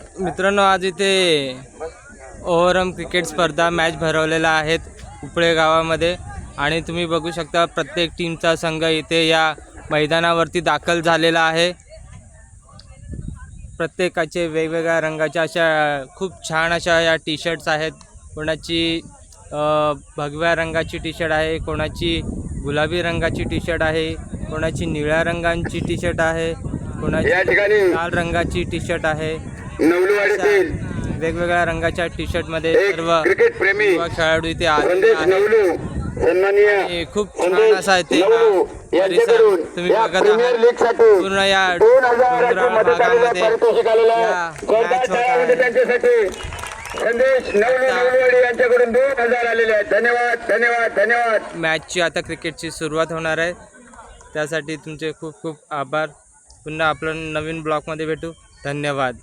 मित्रांनो आज इथे ओव्हरम क्रिकेट स्पर्धा मॅच भरवलेल्या आहेत उपळे गावामध्ये. आणि तुम्ही बघू शकता प्रत्येक टीमचा संघ इथे या मैदानावरती दाखल झालेला आहे. प्रत्येकाचे वेगवेगळ्या रंगाच्या अशा खूप छान अशा या टी शर्ट्स आहेत. कोणाची भगव्या रंगाची टी शर्ट आहे कोणाची गुलाबी रंगाची टी शर्ट आहे कोणाची निळ्या रंगाची टी शर्ट आहे कोणाची लाल रंगाची टी शर्ट आहे. वेगवेगळ्या रंगाच्या टी शर्टमध्ये एक सर्व क्रिकेट प्रेमी युवा खेळाडू इथे आणि खूप छान असा इथे तुम्ही बघत आहात. पूर्ण या भागामध्ये यांच्याकडून दोन हजार आलेले आहेत. धन्यवाद धन्यवाद धन्यवाद. मॅचची आता क्रिकेटची सुरुवात होणार आहे. त्यासाठी तुमचे खूप खूप आभार. पुन्हा आपण नवीन ब्लॉगमध्ये भेटू. धन्यवाद.